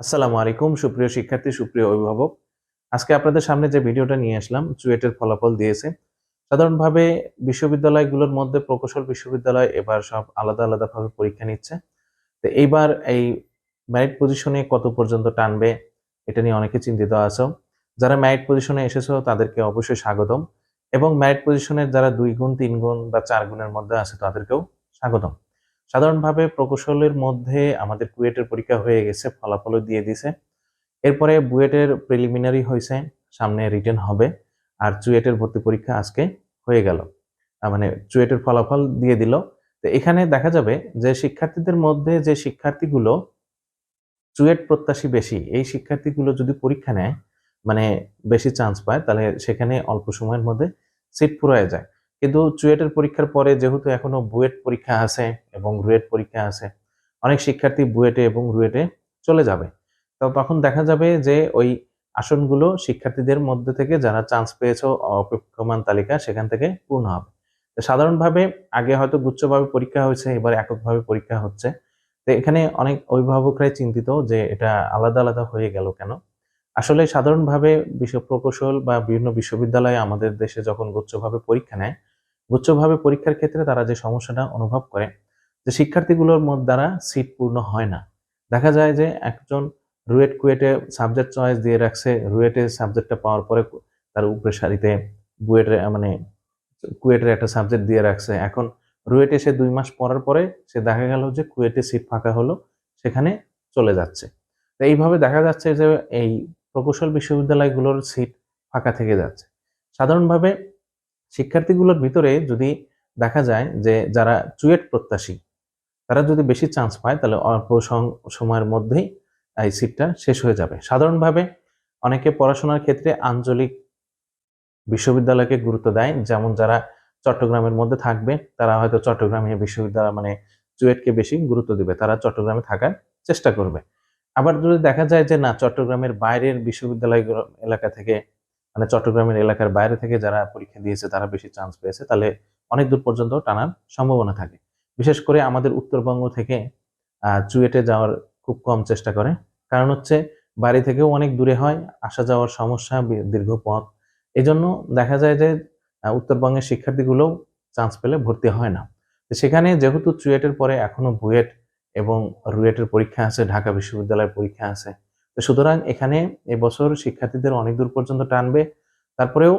আসসালামু আলাইকুম, সুপ্রিয় শিক্ষার্থী, সুপ্রিয় অভিভাবক। আজকে আপনাদের সামনে যে ভিডিওটা নিয়ে আসলাম, চুয়েটের ফলাফল দিয়েছে। সাধারণভাবে বিশ্ববিদ্যালয়গুলোর মধ্যে প্রকৌশল বিশ্ববিদ্যালয় এবার সব আলাদা আলাদাভাবে পরীক্ষা নিচ্ছে। তো এইবার এই ম্যারিট পজিশনে কত পর্যন্ত টানবে, এটা নিয়ে অনেকে চিন্তিত আছো। যারা ম্যারিট পজিশনে এসেছ, তাদেরকে অবশ্যই স্বাগতম। এবং ম্যারিট পজিশনের যারা দুই গুণ, তিন গুণ বা চার গুণের মধ্যে আছে, তাদেরকেও স্বাগতম। সাধারণভাবে প্রকৌশলের মধ্যে আমাদের কুয়েটের পরীক্ষা হয়ে গেছে, ফলাফলও দিয়ে দিছে। এরপরে বুয়েটের প্রিলিমিনারি হয়েছে, সামনে রিটেন হবে, আর চুয়েটের ভর্তি পরীক্ষা আজকে হয়ে গেল। মানে চুয়েটের ফলাফল দিয়ে দিল। তো এখানে দেখা যাবে যে শিক্ষার্থীদের মধ্যে যে শিক্ষার্থীগুলো চুয়েট প্রত্যাশী বেশি, এই শিক্ষার্থীগুলো যদি পরীক্ষা নেয় মানে বেশি চান্স পায়, তাহলে সেখানে অল্প সময়ের মধ্যে সিট পুরায় যায়। কিন্তু চুয়েটের পরীক্ষার পরে যেহেতু এখনও বুয়েট পরীক্ষা আছে এবং রুয়েট পরীক্ষা আছে, অনেক শিক্ষার্থী বুয়েটে এবং রুয়েটে চলে যাবে। তো তখন দেখা যাবে যে ওই আসনগুলো শিক্ষার্থীদের মধ্যে থেকে যারা চান্স পেয়েছ, অপেক্ষমান তালিকা সেখান থেকে পূর্ণ হবে। সাধারণভাবে আগে হয়তো গুচ্ছভাবে পরীক্ষা হয়েছে, এবার এককভাবে পরীক্ষা হচ্ছে। তো এখানে অনেক অভিভাবকরাই চিন্তিত যে এটা আলাদা আলাদা হয়ে গেল কেন? আসলে সাধারণভাবে বিশ্ব প্রকৌশল বা বিভিন্ন বিশ্ববিদ্যালয়ে আমাদের দেশে যখন গুচ্ছভাবে পরীক্ষা নেয় গুচ্ছভাবে পরীক্ষার ক্ষেত্রে তারা যে সমস্যাটা অনুভব করে, যে শিক্ষার্থীগুলোর মধ্যে দ্বারা সিট পূর্ণ হয় না। দেখা যায় যে একজন রুয়েট কুয়েটে সাবজেক্ট চয়েস দিয়ে রাখছে, রুয়েটে সাবজেক্টটা পাওয়ার পরে তার উপরে সারিতে বুয়েটের মানে কুয়েটের একটা সাবজেক্ট দিয়ে রাখছে। এখন রুয়েটে সে দুই মাস পড়ার পরে সে দেখা গেল যে কুয়েটে সিট ফাঁকা হলো, সেখানে চলে যাচ্ছে। তো এইভাবে দেখা যাচ্ছে যে এই প্রকৌশল বিশ্ববিদ্যালয়গুলোর সিট ফাঁকা থেকে যাচ্ছে। সাধারণভাবে শিক্ষার্থীগুলোর ভিতরে যদি দেখা যায় যে যারা চুয়েট প্রত্যাশী, তারা যদি বেশি চান্স পায়, তাহলে অল্প সময়ের মধ্যেই এই সিটটা শেষ হয়ে যাবে। সাধারণভাবে অনেকে পড়াশোনার ক্ষেত্রে আঞ্চলিক বিশ্ববিদ্যালয়কে গুরুত্ব দেয়। যেমন যারা চট্টগ্রামের মধ্যে থাকবে, তারা হয়তো চট্টগ্রামে বিশ্ববিদ্যালয় মানে চুয়েটকে বেশি গুরুত্ব দিবে। তারা চট্টগ্রামে থাকার চেষ্টা করবে। আবার যদি দেখা যায় যে না, চট্টগ্রামের বাইরের বিশ্ববিদ্যালয় এলাকা থেকে মানে চট্টগ্রামের এলাকার বাইরে থেকে যারা পরীক্ষা দিয়েছে, তারা বেশি চান্স পেয়েছে। তাহলে অনেক দূর পর্যন্ত টানার সম্ভাবনা থাকে। বিশেষ করে আমাদের উত্তরবঙ্গ থেকে চুয়েটে যাওয়ার খুব কম চেষ্টা করে। কারণ হচ্ছে, বাড়ি থেকেও অনেক দূরে হয়, আসা যাওয়ার সমস্যা দীর্ঘ পথ। এই জন্য দেখা যায় যে উত্তরবঙ্গের শিক্ষার্থীগুলো চান্স পেলে ভর্তি হয় না। সেখানে যেহেতু চুয়েটের পরে এখনও বুয়েট এবং রুয়েটের পরীক্ষা আছে, ঢাকা বিশ্ববিদ্যালয়ের পরীক্ষা আছে সুতরাং এখানে এবছর শিক্ষার্থীদের অনেক দূর পর্যন্ত টানবে। তারপরেও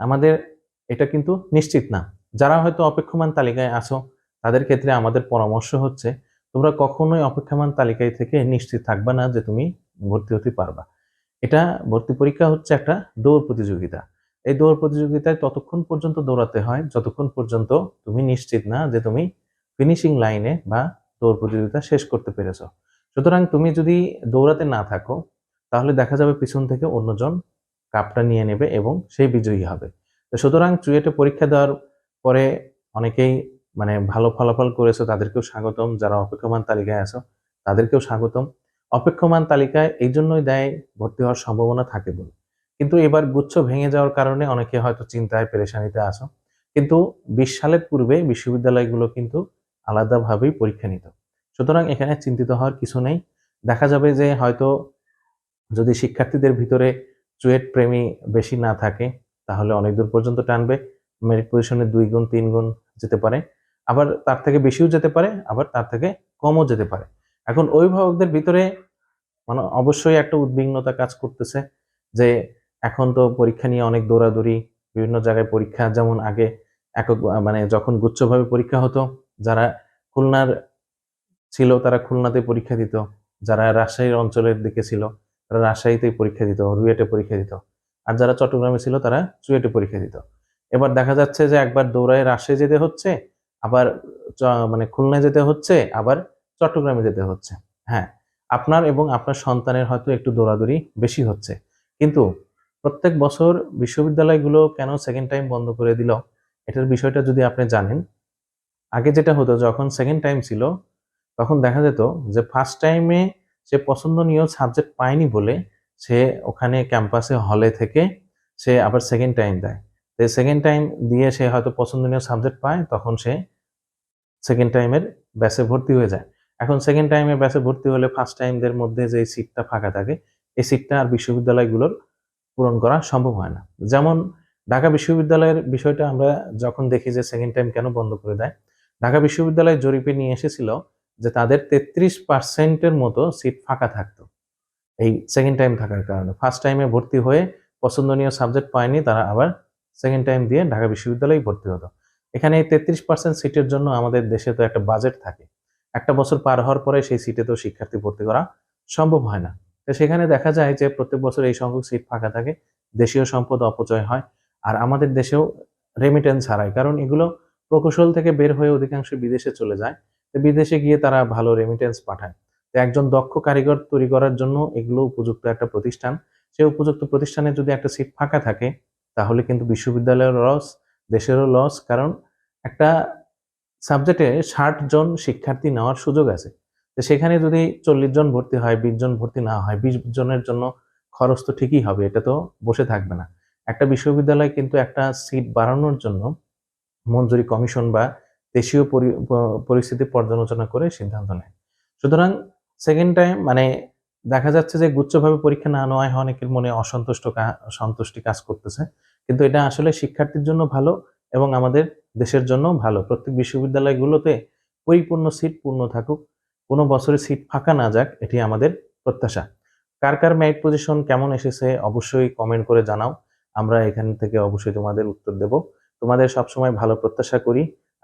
আমাদের এটা কিন্তু নিশ্চিত না। যারা হয়তো অপেক্ষমান তালিকায় আছো, তাদের ক্ষেত্রে আমাদের পরামর্শ হচ্ছে, তোমরা কখনোই অপেক্ষমান তালিকায় থেকে নিশ্চিত থাকবে না যে তুমি ভর্তি হতে পারবা। এটা ভর্তি পরীক্ষা হচ্ছে একটা দৌড় প্রতিযোগিতা। এই দৌড় প্রতিযোগিতায় ততক্ষণ পর্যন্ত দৌড়াতে হয়, যতক্ষণ পর্যন্ত তুমি নিশ্চিত না যে তুমি ফিনিশিং লাইনে বা দৌড় প্রতিযোগিতা শেষ করতে পেরেছ। সুতরাং তুমি যদি দৌড়াতে না থাকো, তাহলে দেখা যাবে পিছন থেকে অন্যজন কাপটা নিয়ে নেবে এবং সেই বিজয়ী হবে। তো সুতরাং চুয়েটে পরীক্ষা দেওয়ার পরে অনেকেই মানে ভালো ফলাফল করেছ, তাদেরকেও স্বাগতম। যারা অপেক্ষমান তালিকায় আছো, তাদেরকেও স্বাগতম। অপেক্ষমান তালিকায় এই জন্যই দেয় ভর্তি হওয়ার সম্ভাবনা থাকে বলে। কিন্তু এবার গুচ্ছ ভেঙে যাওয়ার কারণে অনেকে হয়তো চিন্তায় পেরেশানিতে আসো কিন্তু বিশ সালের পূর্বে বিশ্ববিদ্যালয়গুলো কিন্তু আলাদাভাবেই পরীক্ষা নিত। সুতরাং এখানে চিন্তিত হওয়ার কিছু নেই। দেখা যাবে যে হয়তো যদি শিক্ষার্থীদের ভিতরে চুয়েট প্রেমী বেশি না থাকে, তাহলে অনেক দূর পর্যন্ত টানবে মেরিট পজিশনে দুই গুণ, তিন গুণ যেতে পারে। আবার তার থেকে বেশিও যেতে পারে, আবার তার থেকে কমও যেতে পারে। এখন অভিভাবকদের ভিতরে মানে অবশ্যই একটা উদ্বিগ্নতা কাজ করতেছে যে এখন তো পরীক্ষা নিয়ে অনেক দৌড়াদৌড়ি, বিভিন্ন জায়গায় পরীক্ষা, যেমন আগে একক মানে যখন গুচ্ছভাবে পরীক্ষা হতো, যারা খুলনার ছিল, তারা খুলনাতে পরীক্ষা দিত। যারা রাজশাহীর অঞ্চলের দিকে ছিল, তারা রাজশাহীতেই পরীক্ষা দিত রুয়েটে পরীক্ষা দিত। আর যারা চট্টগ্রামে ছিল, তারা চুয়েটে পরীক্ষা দিত। এবার দেখা যাচ্ছে যে একবার দৌড়ায় রাজশাহী যেতে হচ্ছে, আবার মানে খুলনায় যেতে হচ্ছে, আবার চট্টগ্রামে যেতে হচ্ছে। হ্যাঁ আপনার এবং আপনার সন্তানের হয়তো একটু দৌড়াদৌড়ি বেশি হচ্ছে। কিন্তু প্রত্যেক বছর বিশ্ববিদ্যালয়গুলো কেন সেকেন্ড টাইম বন্ধ করে দিল? এটার বিষয়টা যদি আপনি জানেন, আগে যেটা হতো, যখন সেকেন্ড টাইম ছিল তখন দেখা যেত যে ফার্স্ট টাইমে সে পছন্দনীয় সাবজেক্ট পায়নি বলে সে ওখানে ক্যাম্পাসে হলে থেকে সে আবার সেকেন্ড টাইম দেয়। তো সেকেন্ড টাইম দিয়ে সে হয়তো পছন্দনীয় সাবজেক্ট পায়, তখন সে সেকেন্ড টাইমের ব্যাচে ভর্তি হয়ে যায়। এখন সেকেন্ড টাইমে ব্যাচে ভর্তি হলে ফার্স্ট টাইমদের মধ্যে যে সিটটা ফাঁকা থাকে, এই সিটটা আর বিশ্ববিদ্যালয়গুলোর পূরণ করা সম্ভব হয় না। যেমন ঢাকা বিশ্ববিদ্যালয়ের বিষয়টা আমরা যখন দেখি যে সেকেন্ড টাইম কেন বন্ধ করে দেয়, ঢাকা বিশ্ববিদ্যালয় জরিপে নিয়ে এসেছিল যে তাদের তেত্রিশ পার্সেন্টের মতো সিট ফাঁকা থাকতো। এই সেকেন্ড টাইম থাকার কারণে। ফার্স্ট টাইমে ভর্তি হয়ে পছন্দনীয় সাবজেক্ট পায়নি, তারা আবার সেকেন্ড টাইম দিয়ে ঢাকা বিশ্ববিদ্যালয়ে ভর্তি হতো। এখানে এই তেত্রিশ পার্সেন্ট সিটের জন্য আমাদের দেশে তো একটা বাজেট থাকে। একটা বছর পার হওয়ার পরে সেই সিটে তো শিক্ষার্থী ভর্তি করা সম্ভব হয় না। তো সেখানে দেখা যায় যে প্রত্যেক বছর এই সংখ্যক সিট ফাঁকা থাকে, দেশীয় সম্পদ অপচয় হয় আর আমাদের দেশেও রেমিটেন্স হারায়। কারণ এগুলো প্রকৌশল থেকে বের হয়ে অধিকাংশ বিদেশে চলে যায়। বিদেশে গিয়ে তারা ভালো রেমিটেন্স পাঠায়। তো একজন দক্ষ কারিগর তৈরি করার জন্য এগুলো উপযুক্ত একটা প্রতিষ্ঠান। সেই উপযুক্ত প্রতিষ্ঠানে যদি একটা সিট ফাঁকা থাকে, তাহলে কিন্তু বিশ্ববিদ্যালয়ের লস দেশেরও লস কারণ একটা সাবজেক্টে ষাট জন শিক্ষার্থী নেওয়ার সুযোগ আছে। তো সেখানে যদি চল্লিশ জন ভর্তি হয়, বিশ জন ভর্তি না হয়, বিশ জনের জন্য খরচ তো ঠিকই হবে, এটা তো বসে থাকবে না। একটা বিশ্ববিদ্যালয় কিন্তু একটা সিট বাড়ানোর জন্য মঞ্জুরি কমিশন বা দেশীয় পরি- পরিস্থিতি পর্যালোচনা করে সিদ্ধান্ত নেয়। সুতরাং সেকেন্ড টাইম মানে দেখা যাচ্ছে যে গুচ্ছভাবে পরীক্ষা না নেওয়ায় অনেকের মনে অসন্তুষ্ট সন্তুষ্টি কাজ করতেছে। কিন্তু এটা আসলে শিক্ষার্থীর জন্য ভালো এবং আমাদের দেশের জন্য ভালো। প্রত্যেক বিশ্ববিদ্যালয়গুলোতে পরিপূর্ণ সিট পূর্ণ থাকুক, কোনো বছরে সিট ফাঁকা না যাক, এটি আমাদের প্রত্যাশা। কার কার মেরিট পজিশন কেমন এসেছে অবশ্যই কমেন্ট করে জানাও। আমরা এখান থেকে অবশ্যই তোমাদের উত্তর দেব। তোমাদের সবসময় ভালো প্রত্যাশা করি।